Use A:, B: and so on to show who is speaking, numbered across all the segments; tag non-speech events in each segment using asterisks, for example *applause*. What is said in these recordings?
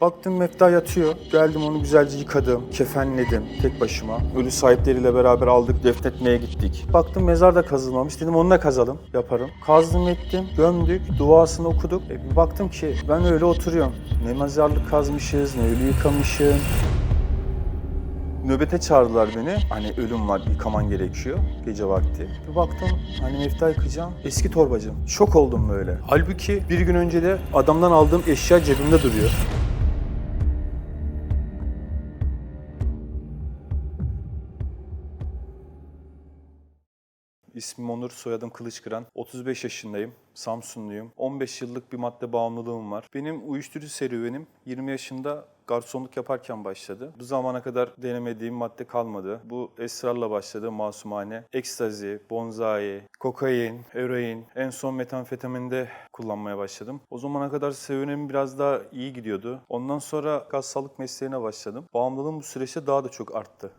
A: Baktım Mefta yatıyor. Geldim onu güzelce yıkadım, kefenledim tek başıma. Ölü sahipleriyle beraber aldık, defnetmeye gittik. Baktım mezar da kazılmamış. Dedim onu da kazalım, yaparım. Kazdım ettim, gömdük, duasını okuduk. E bir baktım ki ben öyle oturuyorum. Ne mezarlık kazmışız, ne ölü yıkamışım. Nöbete çağırdılar beni. Hani ölüm var, yıkaman gerekiyor gece vakti. Bir baktım hani mefta yıkayacağım. Eski torbacım. Şok oldum böyle. Halbuki bir gün önce de adamdan aldığım eşya cebimde duruyor. İsmim Onur, soyadım Kılıçkıran. 35 yaşındayım, Samsunluyum. 15 yıllık bir madde bağımlılığım var. Benim uyuşturucu serüvenim 20 yaşında garsonluk yaparken başladı. Bu zamana kadar denemediğim madde kalmadı. Bu esrarla başladı masumane. Ekstazi, bonzai, kokain, eroin, en son metamfetaminde kullanmaya başladım. O zamana kadar serüvenim biraz daha iyi gidiyordu. Ondan sonra gaz sağlık mesleğine başladım. Bağımlılığım bu süreçte daha da çok arttı.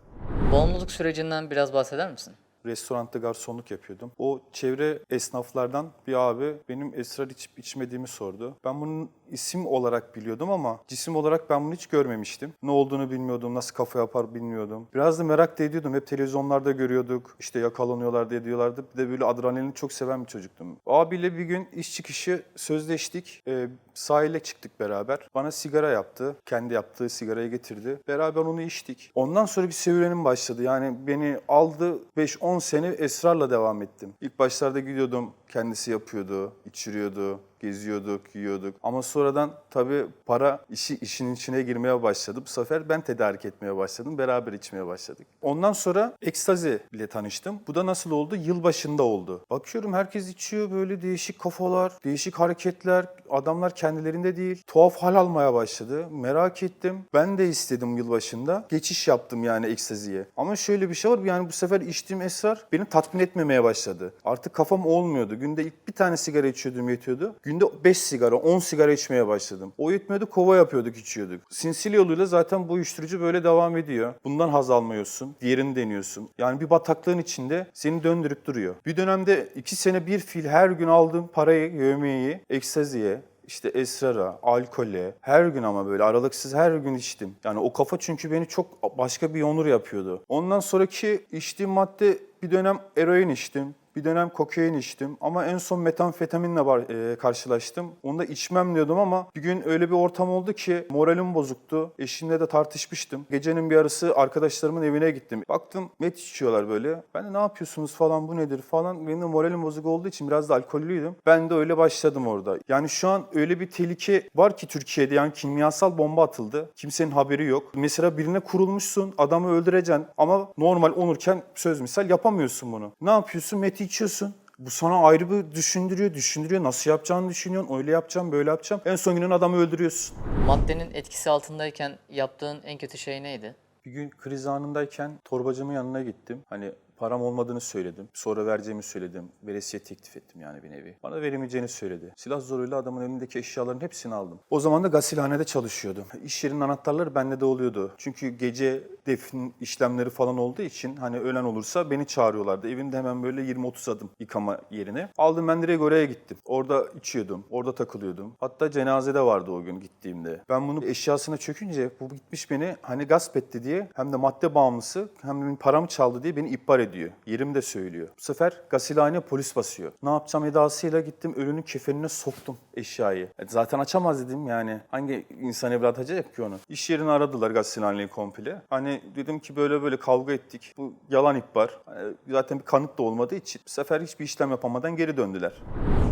B: Bağımlılık sürecinden biraz bahseder misin?
A: Restoranda garsonluk yapıyordum. O çevre esnaflardan bir abi benim esrar içip içmediğimi sordu. Ben bunun isim olarak biliyordum ama cisim olarak ben bunu hiç görmemiştim. Ne olduğunu bilmiyordum, nasıl kafa yapar bilmiyordum. Biraz da merak da ediyordum. Hep televizyonlarda görüyorduk. İşte yakalanıyorlar diye diyorlardı. Bir de böyle adrenalini çok seven bir çocuktum. Abiyle bir gün iş çıkışı sözleştik. Ee, sahile çıktık beraber. Bana sigara yaptı. Kendi yaptığı sigarayı getirdi. Beraber onu içtik. Ondan sonra bir serüvenim başladı. Yani beni aldı 5-10 sene esrarla devam ettim. İlk başlarda gidiyordum. Kendisi yapıyordu, içiriyordu, geziyorduk, yiyorduk. Ama sonradan tabii para işi işin içine girmeye başladı. Bu sefer ben tedarik etmeye başladım. Beraber içmeye başladık. Ondan sonra ekstazi ile tanıştım. Bu da nasıl oldu? Yılbaşında oldu. Bakıyorum herkes içiyor böyle değişik kafalar, değişik hareketler. Adamlar kendilerinde değil. Tuhaf hal almaya başladı. Merak ettim. Ben de istedim yılbaşında. Geçiş yaptım yani ekstaziye. Ama şöyle bir şey var. Yani bu sefer içtiğim esrar beni tatmin etmemeye başladı. Artık kafam olmuyordu. Günde ilk bir tane sigara içiyordum yetiyordu. Günde 5 sigara, 10 sigara içmeye başladım. O yetmiyordu kova yapıyorduk, içiyorduk. Sinsil yoluyla zaten bu uyuşturucu böyle devam ediyor. Bundan haz almıyorsun, diğerini deniyorsun. Yani bir bataklığın içinde seni döndürüp duruyor. Bir dönemde 2 sene bir fil her gün aldığım parayı, yövmeyi, ekstaziye, işte esrara, alkole, her gün ama böyle aralıksız her gün içtim. Yani o kafa çünkü beni çok başka bir onur yapıyordu. Ondan sonraki içtiğim madde bir dönem eroin içtim. Bir dönem kokain içtim ama en son metamfetaminle var, e, karşılaştım. Onu da içmem diyordum ama bir gün öyle bir ortam oldu ki moralim bozuktu. Eşimle de tartışmıştım. Gecenin bir arası arkadaşlarımın evine gittim. Baktım met içiyorlar böyle. Ben de ne yapıyorsunuz falan bu nedir falan. Benim de moralim bozuk olduğu için biraz da alkollüydüm. Ben de öyle başladım orada. Yani şu an öyle bir tehlike var ki Türkiye'de yani kimyasal bomba atıldı. Kimsenin haberi yok. Mesela birine kurulmuşsun adamı öldüreceksin ama normal onurken söz misal yapamıyorsun bunu. Ne yapıyorsun? Met içiyorsun. Bu sana ayrı bir düşündürüyor, düşündürüyor. Nasıl yapacağını düşünüyorsun. Öyle yapacağım, böyle yapacağım. En son günün adamı öldürüyorsun.
B: Maddenin etkisi altındayken yaptığın en kötü şey neydi?
A: Bir gün kriz anındayken torbacımın yanına gittim. Hani param olmadığını söyledim. Sonra vereceğimi söyledim. Veresiye teklif ettim yani bir nevi. Bana veremeyeceğini söyledi. Silah zoruyla adamın elindeki eşyaların hepsini aldım. O zaman da gasilhanede çalışıyordum. İş yerinin anahtarları bende de oluyordu. Çünkü gece defin işlemleri falan olduğu için hani ölen olursa beni çağırıyorlardı. Evinde hemen böyle 20-30 adım yıkama yerine. Aldım ben direkt oraya gittim. Orada içiyordum. Orada takılıyordum. Hatta cenazede vardı o gün gittiğimde. Ben bunu eşyasına çökünce bu gitmiş beni hani gasp etti diye hem de madde bağımlısı hem de paramı çaldı diye beni ihbar ediyor. Yerim de söylüyor. Bu sefer gasilhaneye polis basıyor. Ne yapacağım edasıyla gittim ölünün kefenine soktum eşyayı. E zaten açamaz dedim yani. Hangi insan evlat açacak ki onu? İş yerini aradılar gasilhaneyi komple. Hani dedim ki böyle böyle kavga ettik. Bu yalan ihbar. Hani zaten bir kanıt da olmadığı için bu sefer hiçbir işlem yapamadan geri döndüler.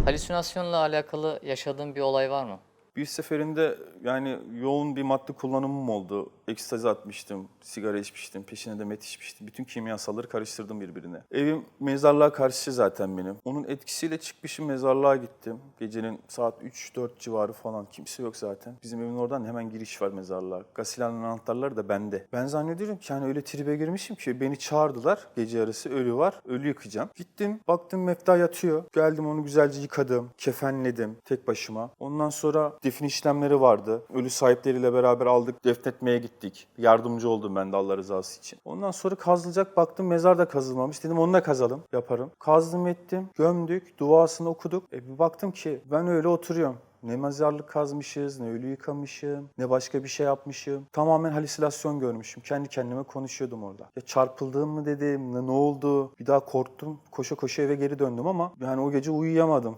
B: Halüsinasyonla alakalı yaşadığın bir olay var mı?
A: Bir seferinde yani yoğun bir madde kullanımım oldu. Ekstazi atmıştım, sigara içmiştim, peşine de met içmiştim. Bütün kimyasalları karıştırdım birbirine. Evim mezarlığa karşı zaten benim. Onun etkisiyle çıkmışım mezarlığa gittim. Gecenin saat 3-4 civarı falan. Kimse yok zaten. Bizim evin oradan hemen giriş var mezarlığa. Gasilhanın anahtarları da bende. Ben zannediyorum ki hani öyle tribe girmişim ki beni çağırdılar. Gece yarısı ölü var. Ölü yıkayacağım. Gittim baktım Mefta yatıyor. Geldim onu güzelce yıkadım. Kefenledim tek başıma. Ondan sonra defin işlemleri vardı. Ölü sahipleriyle beraber aldık. Defnetmeye gittik. Yardımcı oldum ben de Allah rızası için. Ondan sonra kazılacak baktım mezar da kazılmamış. Dedim onu da kazalım. Yaparım. Kazdım ettim. Gömdük. Duasını okuduk. E bir baktım ki ben öyle oturuyorum. Ne mezarlık kazmışız, ne ölü yıkamışım, ne başka bir şey yapmışım. Tamamen halüsinasyon görmüşüm. Kendi kendime konuşuyordum orada. Ya çarpıldığım mı dedim, ne, ne oldu? Bir daha korktum. Koşa koşa eve geri döndüm ama yani o gece uyuyamadım.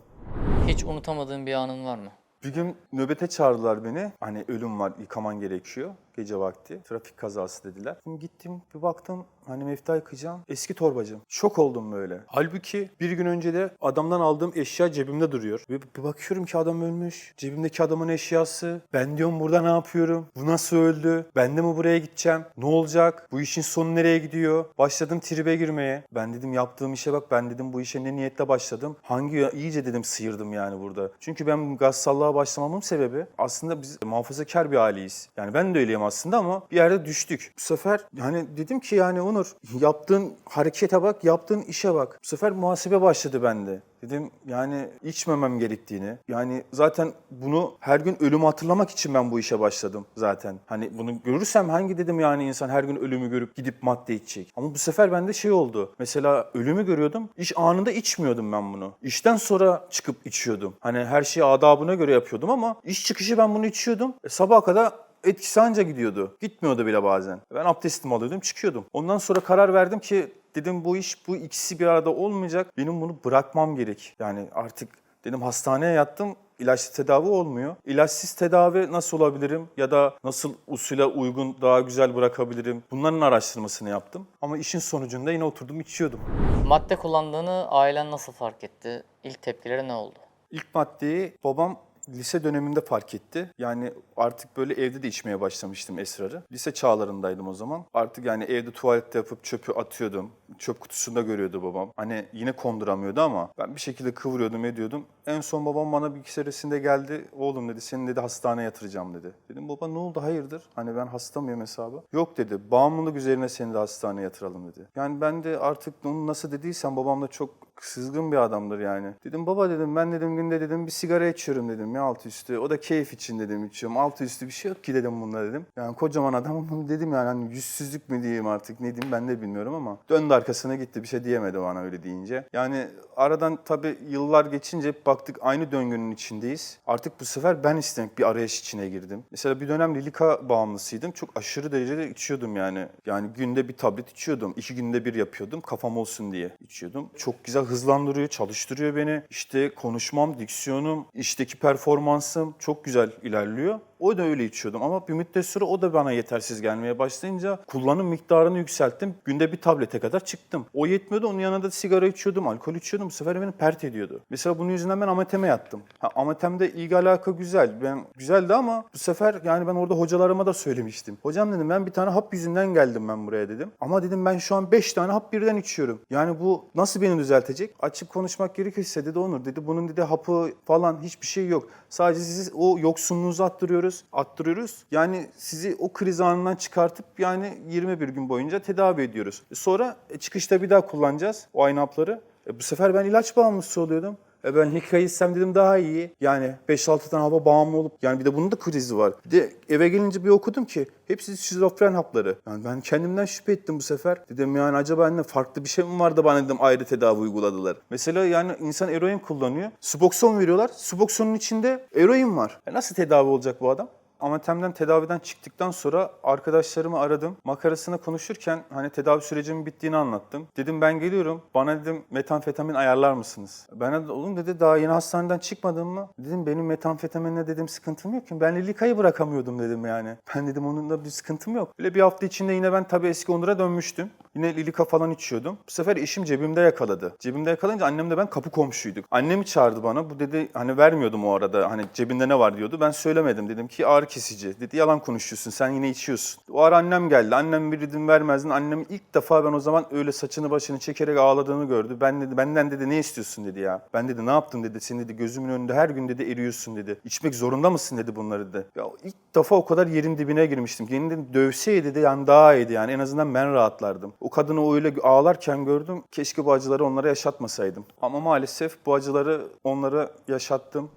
B: Hiç unutamadığın bir anın var mı?
A: Bir gün nöbete çağırdılar beni. Hani ölüm var, yıkaman gerekiyor gece vakti. Trafik kazası dediler. Şimdi gittim bir baktım hani mefta yıkayacağım. Eski torbacım. Şok oldum böyle. Halbuki bir gün önce de adamdan aldığım eşya cebimde duruyor. Ve bir bakıyorum ki adam ölmüş. Cebimdeki adamın eşyası. Ben diyorum burada ne yapıyorum? Bu nasıl öldü? Ben de mi buraya gideceğim? Ne olacak? Bu işin sonu nereye gidiyor? Başladım tribe girmeye. Ben dedim yaptığım işe bak ben dedim bu işe ne niyetle başladım. Hangi iyice dedim sıyırdım yani burada. Çünkü ben gazsallığa başlamamın sebebi aslında biz muhafazakar bir aileyiz. Yani ben de öyleyim aslında ama bir yerde düştük. Bu sefer hani dedim ki yani Onur yaptığın harekete bak, yaptığın işe bak. Bu sefer muhasebe başladı bende. Dedim yani içmemem gerektiğini. Yani zaten bunu her gün ölümü hatırlamak için ben bu işe başladım zaten. Hani bunu görürsem hangi dedim yani insan her gün ölümü görüp gidip madde içecek. Ama bu sefer bende şey oldu. Mesela ölümü görüyordum. İş anında içmiyordum ben bunu. İşten sonra çıkıp içiyordum. Hani her şeyi adabına göre yapıyordum ama iş çıkışı ben bunu içiyordum. E, sabaha kadar etkisi anca gidiyordu. Gitmiyordu bile bazen. Ben abdestimi alıyordum çıkıyordum. Ondan sonra karar verdim ki dedim bu iş bu ikisi bir arada olmayacak. Benim bunu bırakmam gerek. Yani artık dedim hastaneye yattım. İlaçlı tedavi olmuyor. İlaçsız tedavi nasıl olabilirim ya da nasıl usule uygun daha güzel bırakabilirim? Bunların araştırmasını yaptım. Ama işin sonucunda yine oturdum içiyordum.
B: Madde kullandığını ailen nasıl fark etti? İlk tepkileri ne oldu?
A: İlk maddeyi babam lise döneminde fark etti. Yani artık böyle evde de içmeye başlamıştım esrarı. Lise çağlarındaydım o zaman. Artık yani evde tuvalette yapıp çöpü atıyordum. Çöp kutusunda görüyordu babam. Hani yine konduramıyordu ama ben bir şekilde kıvırıyordum ediyordum. En son babam bana bir keresinde geldi. Oğlum dedi seni dedi hastaneye yatıracağım dedi. Dedim baba ne oldu hayırdır? Hani ben hasta mıyım hesabı? Yok dedi bağımlılık üzerine seni de hastaneye yatıralım dedi. Yani ben de artık onu nasıl dediysem babam da çok sızgın bir adamdır yani. Dedim baba dedim ben dedim günde dedim bir sigara içiyorum dedim ya altı üstü. O da keyif için dedim içiyorum. Altı üstü bir şey yok ki dedim bunda dedim. Yani kocaman adamım bunu *laughs* dedim yani hani yüzsüzlük mü diyeyim artık ne diyeyim ben de bilmiyorum ama. Döndü arkasına gitti bir şey diyemedi bana öyle deyince. Yani aradan tabii yıllar geçince baktık aynı döngünün içindeyiz. Artık bu sefer ben istemek bir arayış içine girdim. Mesela bir dönem Lilika bağımlısıydım. Çok aşırı derecede içiyordum yani. Yani günde bir tablet içiyordum. İki günde bir yapıyordum. Kafam olsun diye içiyordum. Çok güzel hızlandırıyor, çalıştırıyor beni. İşte konuşmam, diksiyonum, işteki performansım çok güzel ilerliyor. O da öyle içiyordum ama bir müddet sonra o da bana yetersiz gelmeye başlayınca kullanım miktarını yükselttim. Günde bir tablete kadar çıktım. O yetmiyordu onun yanında da sigara içiyordum, alkol içiyordum. Bu sefer beni pert ediyordu. Mesela bunun yüzünden ben amateme yattım. Ha, amatemde ilgi alaka güzel. Ben güzeldi ama bu sefer yani ben orada hocalarıma da söylemiştim. Hocam dedim ben bir tane hap yüzünden geldim ben buraya dedim. Ama dedim ben şu an 5 tane hap birden içiyorum. Yani bu nasıl beni düzeltecek? Açık konuşmak gerekirse dedi Onur dedi bunun dedi hapı falan hiçbir şey yok. Sadece sizi o yoksunluğunuzu attırıyoruz, attırıyoruz. Yani sizi o kriz anından çıkartıp yani 21 gün boyunca tedavi ediyoruz. E Sonra e, çıkışta bir daha kullanacağız o aynı hapları. E bu sefer ben ilaç bağımlısı oluyordum. E ben hikaye içsem dedim daha iyi. Yani 5-6 tane hava bağımlı olup yani bir de bunun da krizi var. Bir de eve gelince bir okudum ki hepsi şizofren hapları. Yani ben kendimden şüphe ettim bu sefer. Dedim yani acaba ne farklı bir şey mi vardı bana dedim ayrı tedavi uyguladılar. Mesela yani insan eroin kullanıyor. Suboxone veriyorlar. Suboxone'un içinde eroin var. E nasıl tedavi olacak bu adam? Amatemden tedaviden çıktıktan sonra arkadaşlarımı aradım. Makarasına konuşurken hani tedavi sürecimin bittiğini anlattım. Dedim ben geliyorum. Bana dedim metamfetamin ayarlar mısınız? Ben de oğlum dedi daha yeni hastaneden çıkmadın mı? Dedim benim metamfetaminle dedim sıkıntım yok ki. Ben Lilika'yı bırakamıyordum dedim yani. Ben dedim onunla bir sıkıntım yok. Böyle bir hafta içinde yine ben tabii eski Onur'a dönmüştüm. Yine Lilika falan içiyordum. Bu sefer eşim cebimde yakaladı. Cebimde yakalayınca annemle ben kapı komşuyduk. Annemi çağırdı bana. Bu dedi hani vermiyordum o arada. Hani cebinde ne var diyordu. Ben söylemedim. Dedim ki ağrı kesici. Dedi yalan konuşuyorsun. Sen yine içiyorsun. O ara annem geldi. Annem bir dedim vermezdin. Annem ilk defa ben o zaman öyle saçını başını çekerek ağladığını gördü. Ben dedi benden dedi ne istiyorsun dedi ya. Ben dedi ne yaptın dedi. Senin dedi gözümün önünde her gün dedi eriyorsun dedi. İçmek zorunda mısın dedi bunları dedi. Ya ilk defa o kadar yerin dibine girmiştim. Yeni dedim dövseydi de yani daha iyiydi yani. En azından ben rahatlardım. O kadını öyle ağlarken gördüm. Keşke bu acıları onlara yaşatmasaydım. Ama maalesef bu acıları onlara yaşattım.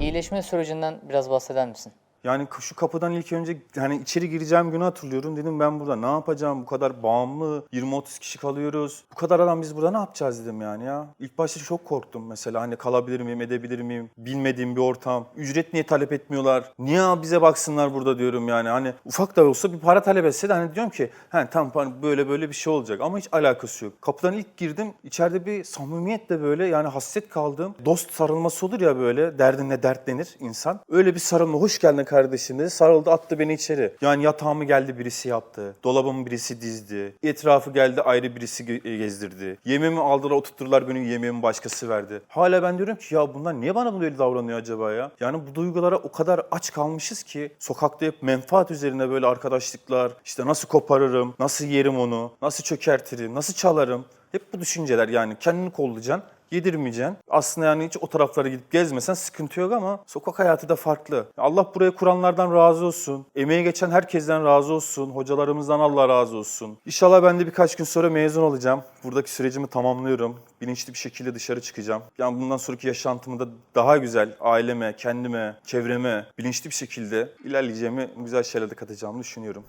B: İyileşme sürecinden biraz bahseder misin?
A: Yani şu kapıdan ilk önce hani içeri gireceğim günü hatırlıyorum. Dedim ben burada ne yapacağım? Bu kadar bağımlı 20-30 kişi kalıyoruz. Bu kadar adam biz burada ne yapacağız dedim yani ya. İlk başta çok korktum mesela hani kalabilir miyim, edebilir miyim? Bilmediğim bir ortam. Ücret niye talep etmiyorlar? Niye bize baksınlar burada diyorum yani. Hani ufak da olsa bir para talep etse de hani diyorum ki hani böyle böyle bir şey olacak ama hiç alakası yok. Kapıdan ilk girdim içeride bir samimiyetle böyle yani hasret kaldım. Dost sarılması olur ya böyle derdinle dertlenir insan. Öyle bir sarılma hoş geldin dedi. Sarıldı attı beni içeri. Yani yatağımı geldi birisi yaptı. Dolabımı birisi dizdi. Etrafı geldi ayrı birisi ge- gezdirdi. Yemeğimi aldılar oturtturdular benim yemeğimi başkası verdi. Hala ben diyorum ki ya bunlar niye bana böyle davranıyor acaba ya? Yani bu duygulara o kadar aç kalmışız ki sokakta hep menfaat üzerine böyle arkadaşlıklar işte nasıl koparırım, nasıl yerim onu, nasıl çökertirim, nasıl çalarım. Hep bu düşünceler yani kendini kollayacaksın yedirmeyeceksin. Aslında yani hiç o taraflara gidip gezmesen sıkıntı yok ama sokak hayatı da farklı. Allah buraya kuranlardan razı olsun. Emeği geçen herkesten razı olsun. Hocalarımızdan Allah razı olsun. İnşallah ben de birkaç gün sonra mezun olacağım. Buradaki sürecimi tamamlıyorum. Bilinçli bir şekilde dışarı çıkacağım. Yani bundan sonraki yaşantımı da daha güzel aileme, kendime, çevreme bilinçli bir şekilde ilerleyeceğimi, güzel şeyler de katacağımı düşünüyorum.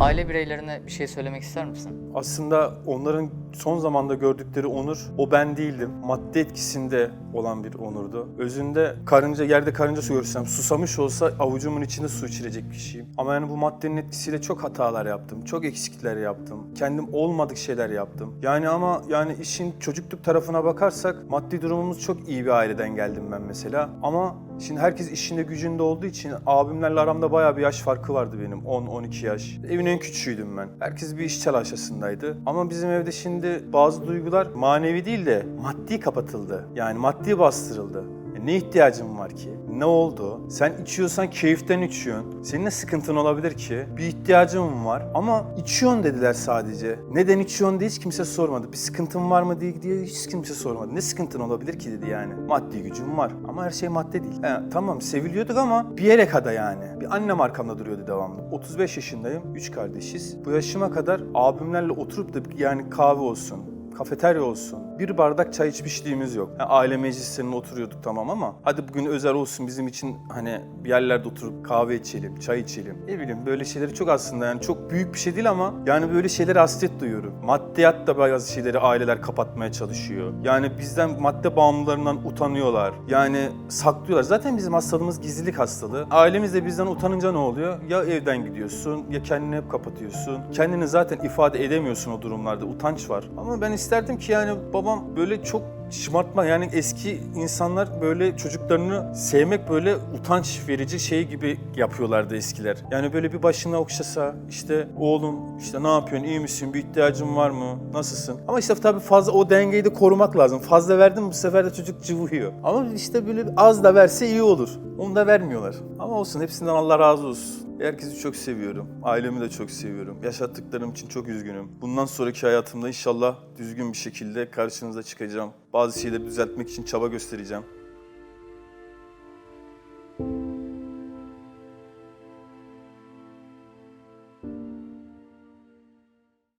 B: Aile bireylerine bir şey söylemek ister misin?
A: Aslında onların son zamanda gördükleri onur o ben değildim. Madde etkisinde olan bir onurdu. Özünde karınca yerde karınca su görsem susamış olsa avucumun içinde su içirecek kişiyim. Ama yani bu maddenin etkisiyle çok hatalar yaptım. Çok eksiklikler yaptım. Kendim olmadık şeyler yaptım. Yani ama yani işin çocukluk tarafına bakarsak maddi durumumuz çok iyi bir aileden geldim ben mesela. Ama Şimdi herkes işinde gücünde olduğu için abimlerle aramda bayağı bir yaş farkı vardı benim. 10-12 yaş. Evin en küçüğüydüm ben. Herkes bir iş telaşesindeydi. Ama bizim evde şimdi bazı duygular manevi değil de maddi kapatıldı. Yani maddi bastırıldı. Ne ihtiyacın var ki? Ne oldu? Sen içiyorsan keyiften içiyorsun. Senin ne sıkıntın olabilir ki? Bir ihtiyacın var ama içiyorsun dediler sadece. Neden içiyorsun diye hiç kimse sormadı. Bir sıkıntın var mı diye, diye hiç kimse sormadı. Ne sıkıntın olabilir ki dedi yani. Maddi gücüm var ama her şey madde değil. He, tamam seviliyorduk ama bir yere kadar yani. Bir annem arkamda duruyordu devamlı. 35 yaşındayım. 3 kardeşiz. Bu yaşıma kadar abimlerle oturup da yani kahve olsun, kafeterya olsun. Bir bardak çay içmişliğimiz yok. Yani aile meclislerinde oturuyorduk tamam ama hadi bugün özel olsun bizim için hani bir yerlerde oturup kahve içelim, çay içelim. Ne bileyim böyle şeyleri çok aslında yani çok büyük bir şey değil ama yani böyle şeylere hasret duyuyorum. Maddiyat da bazı şeyleri aileler kapatmaya çalışıyor. Yani bizden madde bağımlılarından utanıyorlar. Yani saklıyorlar. Zaten bizim hastalığımız gizlilik hastalığı. Ailemiz de bizden utanınca ne oluyor? Ya evden gidiyorsun ya kendini hep kapatıyorsun. Kendini zaten ifade edemiyorsun o durumlarda. Utanç var. Ama ben isterdim ki yani babam böyle çok şımartma yani eski insanlar böyle çocuklarını sevmek böyle utanç verici şey gibi yapıyorlardı eskiler. Yani böyle bir başına okşasa işte oğlum işte ne yapıyorsun iyi misin bir ihtiyacın var mı nasılsın? Ama işte tabii fazla o dengeyi de korumak lazım. Fazla verdim bu sefer de çocuk cıvıyor. Ama işte böyle az da verse iyi olur. Onu da vermiyorlar. Ama olsun hepsinden Allah razı olsun. Herkesi çok seviyorum. Ailemi de çok seviyorum. Yaşattıklarım için çok üzgünüm. Bundan sonraki hayatımda inşallah düzgün bir şekilde karşınıza çıkacağım. Bazı şeyleri düzeltmek için çaba göstereceğim.